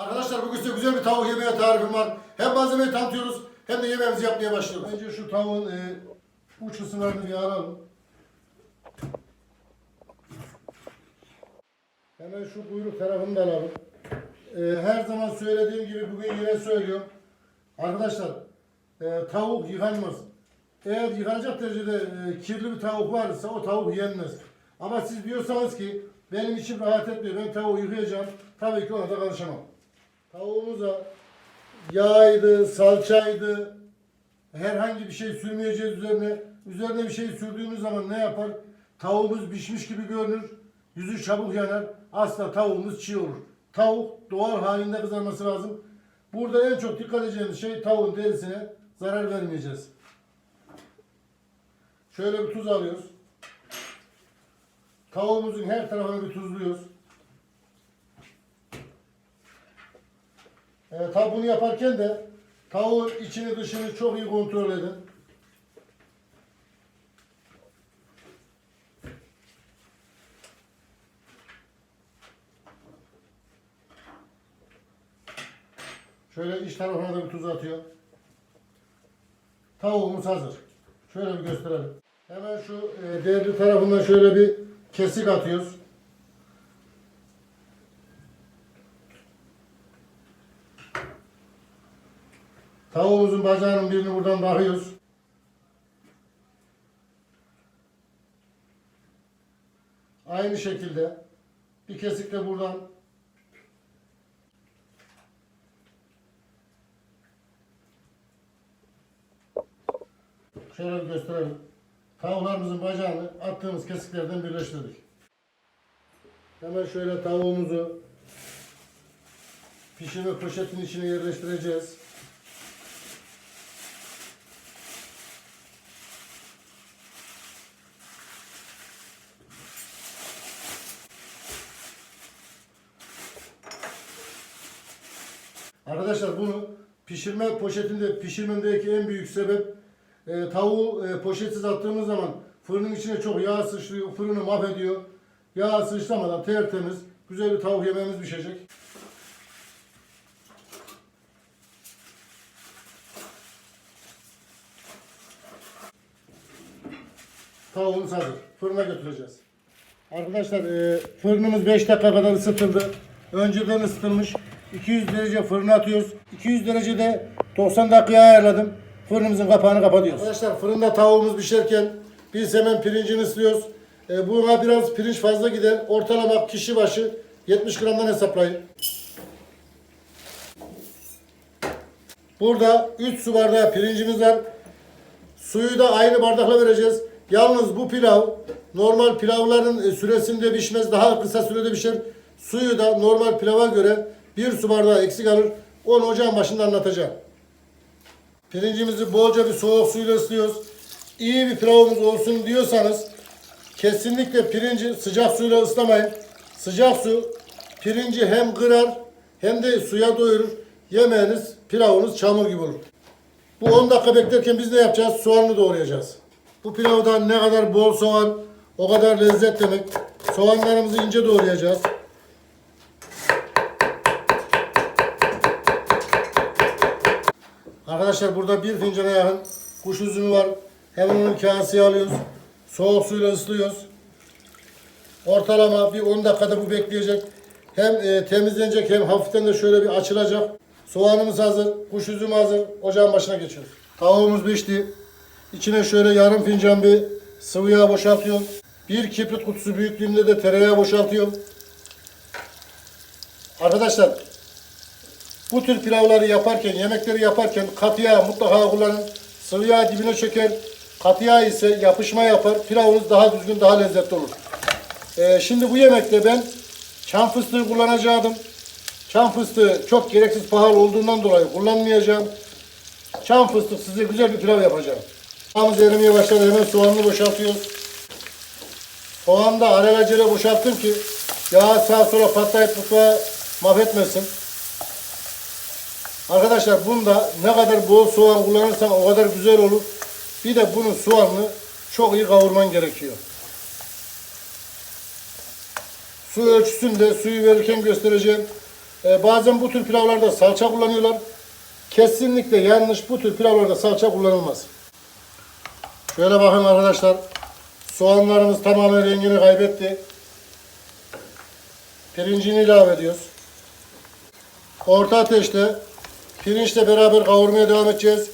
Arkadaşlar bugün size güzel bir tavuk yemeği tarifim var. Hem malzemeyi tanıtıyoruz hem de yemeğimizi yapmaya başlıyoruz. Önce şu tavuğun e, uç kısımlarını bir alalım. Hemen şu kuyruk tarafını da alalım. E, her zaman söylediğim gibi bugün yine söylüyorum. Arkadaşlar e, tavuk yıkanmaz. Eğer yıkanacak derecede e, kirli bir tavuk varsa o tavuk yenmez. Ama siz diyorsanız ki benim içim rahat etmiyor ben tavuğu yıkayacağım. Tabii ki ona da karışamam. Tavuğumuza yağydı, salçaydı, herhangi bir şey sürmeyeceğiz üzerine. Üzerine bir şey sürdüğümüz zaman ne yapar? Tavuğumuz pişmiş gibi görünür. Yüzü çabuk yanar. Asla tavuğumuz çiğ olur. Tavuk doğal halinde kızarması lazım. Burada en çok dikkat edeceğimiz şey tavuğun derisine zarar vermeyeceğiz. Şöyle bir tuz alıyoruz. Tavuğumuzun her tarafını bir tuzluyoruz. Ee, tabi bunu yaparken de tavuğun içini dışını çok iyi kontrol edin. Şöyle iç tarafına da bir tuz atıyor. Tavuğumuz hazır. Şöyle bir gösterelim. Hemen şu e, değerli tarafından şöyle bir kesik atıyoruz. Tavuğumuzun bacağının birini buradan bakıyoruz. Aynı şekilde bir kesik de buradan şöyle gösterelim. Tavuklarımızın bacağını attığımız kesiklerden birleştirdik. Hemen şöyle tavuğumuzu pişirme poşetinin içine yerleştireceğiz. Arkadaşlar bunu pişirme poşetinde pişirmemdeki en büyük sebep e, tavuğu e, poşetsiz attığımız zaman fırının içine çok yağ sıçrıyor, fırını mahvediyor. Yağ sıçramadan tertemiz, güzel bir tavuk yemeğimiz pişecek. Tavuğumuz hazır. Fırına götüreceğiz. Arkadaşlar e, fırınımız 5 dakika kadar ısıtıldı. Önceden ısıtılmış. 200 derece fırına atıyoruz. 200 derecede 90 dakikaya ayarladım. Fırınımızın kapağını kapatıyoruz. Arkadaşlar fırında tavuğumuz pişerken biz hemen pirincini ıslıyoruz. E, buna biraz pirinç fazla gider. Ortalama kişi başı 70 gramdan hesaplayın. Burada 3 su bardağı pirincimiz var. Suyu da aynı bardakla vereceğiz. Yalnız bu pilav normal pilavların e, süresinde pişmez. Daha kısa sürede pişer. Suyu da normal pilava göre bir su bardağı eksik alır. Onu ocağın başında anlatacağım. Pirincimizi bolca bir soğuk suyla ıslıyoruz. İyi bir pilavımız olsun diyorsanız kesinlikle pirinci sıcak suyla ıslamayın. Sıcak su pirinci hem kırar hem de suya doyurur. Yemeğiniz, pilavınız çamur gibi olur. Bu 10 dakika beklerken biz ne yapacağız? Soğanını doğrayacağız. Bu pilavdan ne kadar bol soğan, o kadar lezzet demek. Soğanlarımızı ince doğrayacağız. Arkadaşlar burada bir fincana yakın kuş üzümü var. Hemen onu kaseye alıyoruz. Soğuk suyla ıslıyoruz. Ortalama bir 10 dakikada bu bekleyecek. Hem e, temizlenecek hem hafiften de şöyle bir açılacak. Soğanımız hazır, kuş üzümü hazır. Ocağın başına geçiyoruz. Tavuğumuz pişti. İçine şöyle yarım fincan bir sıvı yağ boşaltıyorum. Bir kibrit kutusu büyüklüğünde de tereyağı boşaltıyorum. Arkadaşlar bu tür pilavları yaparken, yemekleri yaparken katı yağ mutlaka kullanın. Sıvı yağ dibine çeker. Katı yağ ise yapışma yapar. Pilavınız daha düzgün, daha lezzetli olur. Ee, şimdi bu yemekte ben çam fıstığı kullanacaktım. Çam fıstığı çok gereksiz pahalı olduğundan dolayı kullanmayacağım. Çam fıstık size güzel bir pilav yapacağım. Soğanımız erimeye başladı. Hemen soğanını boşaltıyoruz. Soğanı da alelacele boşalttım ki yağ sağa sola patlayıp mutfağı mahvetmesin. Arkadaşlar bunda ne kadar bol soğan kullanırsan o kadar güzel olur. Bir de bunun soğanını çok iyi kavurman gerekiyor. Su ölçüsünü de suyu verirken göstereceğim. E, bazen bu tür pilavlarda salça kullanıyorlar. Kesinlikle yanlış. Bu tür pilavlarda salça kullanılmaz. Şöyle bakın arkadaşlar. Soğanlarımız tamamen rengini kaybetti. Pirincini ilave ediyoruz. Orta ateşte pirinçle beraber kavurmaya devam edeceğiz.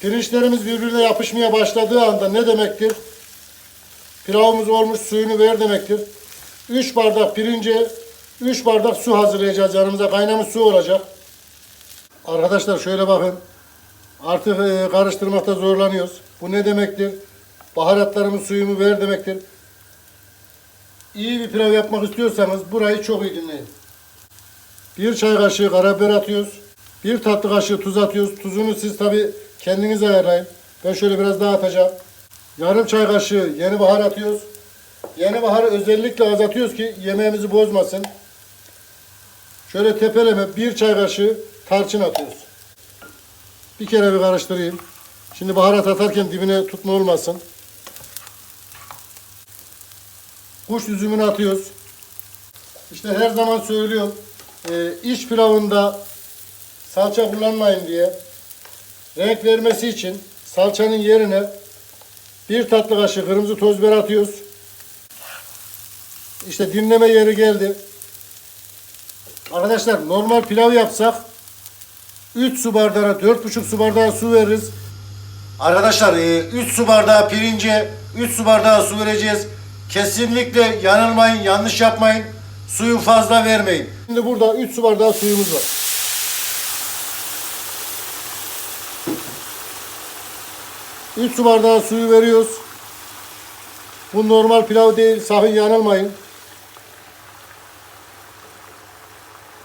Pirinçlerimiz birbirine yapışmaya başladığı anda ne demektir? Pilavımız olmuş suyunu ver demektir. 3 bardak pirince 3 bardak su hazırlayacağız yanımıza. Kaynamış su olacak. Arkadaşlar şöyle bakın. Artık e, karıştırmakta zorlanıyoruz. Bu ne demektir? Baharatlarımın suyumu ver demektir. İyi bir pilav yapmak istiyorsanız burayı çok iyi dinleyin. Bir çay kaşığı karabiber atıyoruz. Bir tatlı kaşığı tuz atıyoruz. Tuzunu siz tabi kendiniz ayarlayın. Ben şöyle biraz daha atacağım. Yarım çay kaşığı yeni bahar atıyoruz. Yeni baharı özellikle az atıyoruz ki yemeğimizi bozmasın. Şöyle tepeleme bir çay kaşığı tarçın atıyoruz. Bir kere bir karıştırayım. Şimdi baharat atarken dibine tutma olmasın. Kuş üzümünü atıyoruz. İşte her zaman söylüyorum. E, iç pilavında salça kullanmayın diye. Renk vermesi için salçanın yerine bir tatlı kaşığı kırmızı toz biber atıyoruz. İşte dinleme yeri geldi. Arkadaşlar normal pilav yapsak 3 su bardağına 4,5 su bardağı su veririz. Arkadaşlar 3 su bardağı pirince 3 su bardağı su vereceğiz. Kesinlikle yanılmayın, yanlış yapmayın. Suyu fazla vermeyin. Şimdi burada 3 su bardağı suyumuz var. Üç su bardağı suyu veriyoruz. Bu normal pilav değil, sakın yanılmayın.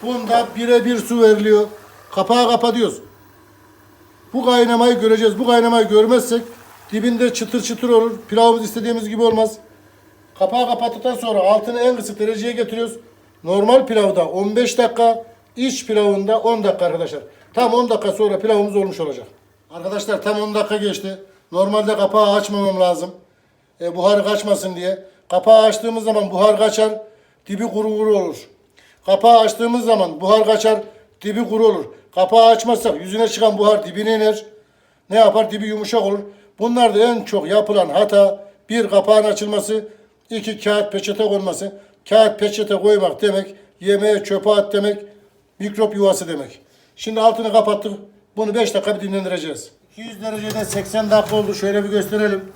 Bunda birebir su veriliyor. Kapağı kapatıyoruz. Bu kaynamayı göreceğiz. Bu kaynamayı görmezsek dibinde çıtır çıtır olur. Pilavımız istediğimiz gibi olmaz. Kapağı kapattıktan sonra altını en kısık dereceye getiriyoruz. Normal pilavda 15 dakika, iç pilavında 10 dakika arkadaşlar. Tam 10 dakika sonra pilavımız olmuş olacak. Arkadaşlar tam 10 dakika geçti. Normalde kapağı açmamam lazım. E, buharı kaçmasın diye. Kapağı açtığımız zaman buhar kaçar, dibi kuru kuru olur. Kapağı açtığımız zaman buhar kaçar, dibi kuru olur. Kapağı açmazsak yüzüne çıkan buhar dibine iner. Ne yapar? Dibi yumuşak olur. Bunlar da en çok yapılan hata bir kapağın açılması, iki kağıt peçete konması. Kağıt peçete koymak demek, yemeğe çöpe at demek, mikrop yuvası demek. Şimdi altını kapattık. Bunu 5 dakika bir dinlendireceğiz. 200 derecede 80 dakika oldu. Şöyle bir gösterelim.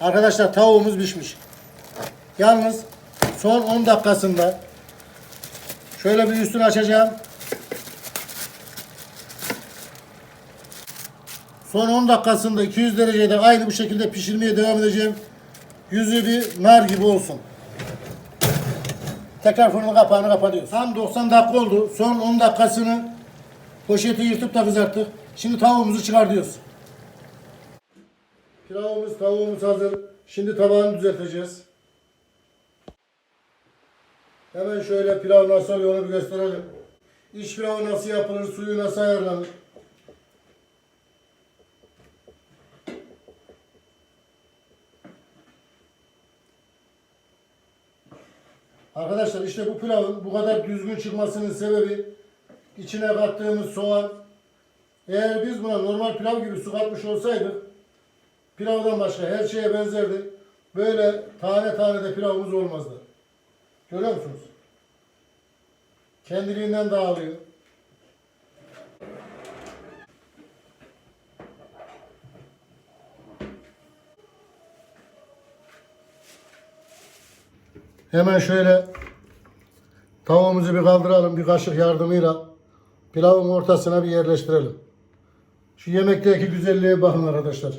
Arkadaşlar tavuğumuz pişmiş. Yalnız son 10 dakikasında şöyle bir üstünü açacağım. Son 10 dakikasında 200 derecede aynı bu şekilde pişirmeye devam edeceğim. Yüzü bir nar gibi olsun. Tekrar fırının kapağını kapatıyoruz. Tam 90 dakika oldu. Son 10 dakikasını poşeti yırtıp da kızarttık. Şimdi tavuğumuzu çıkartıyoruz. Pilavımız, tavuğumuz hazır. Şimdi tabağını düzelteceğiz. Hemen şöyle pilav nasıl oluyor onu bir gösterelim. İç pilavı nasıl yapılır, suyu nasıl ayarlanır. Arkadaşlar işte bu pilavın bu kadar düzgün çıkmasının sebebi içine kattığımız soğan. Eğer biz buna normal pilav gibi su katmış olsaydık pilavdan başka her şeye benzerdi. Böyle tane tane de pilavımız olmazdı. Görüyor musunuz? Kendiliğinden dağılıyor. Hemen şöyle tavuğumuzu bir kaldıralım bir kaşık yardımıyla pilavın ortasına bir yerleştirelim. Şu yemekteki güzelliğe bakın arkadaşlar.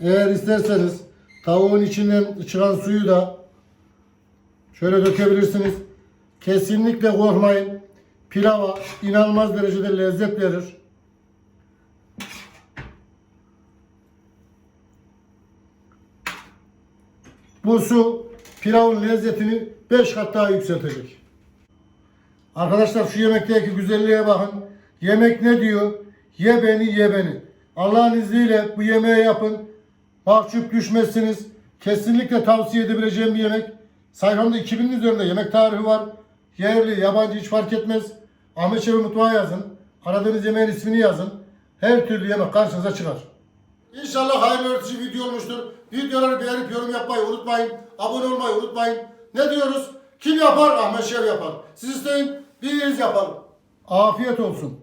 Eğer isterseniz tavuğun içinden çıkan suyu da şöyle dökebilirsiniz. Kesinlikle korkmayın. Pilava inanılmaz derecede lezzet verir. Bu su pilavın lezzetini 5 kat daha yükseltecek. Arkadaşlar şu yemekteki güzelliğe bakın. Yemek ne diyor? Ye beni ye beni. Allah'ın izniyle bu yemeği yapın. Mahcup düşmezsiniz. Kesinlikle tavsiye edebileceğim bir yemek. Sayfamda 2000'in üzerinde yemek tarifi var. Yerli, yabancı hiç fark etmez. Ahmet Şevi Mutfağı yazın. Aradığınız yemeğin ismini yazın. Her türlü yemek karşınıza çıkar. İnşallah hayırlı öğretici video olmuştur. Videoları beğenip yorum yapmayı unutmayın. Abone olmayı unutmayın. Ne diyoruz? Kim yapar? Ahmet Şev yapar. Siz isteyin, biz yapalım. Afiyet olsun.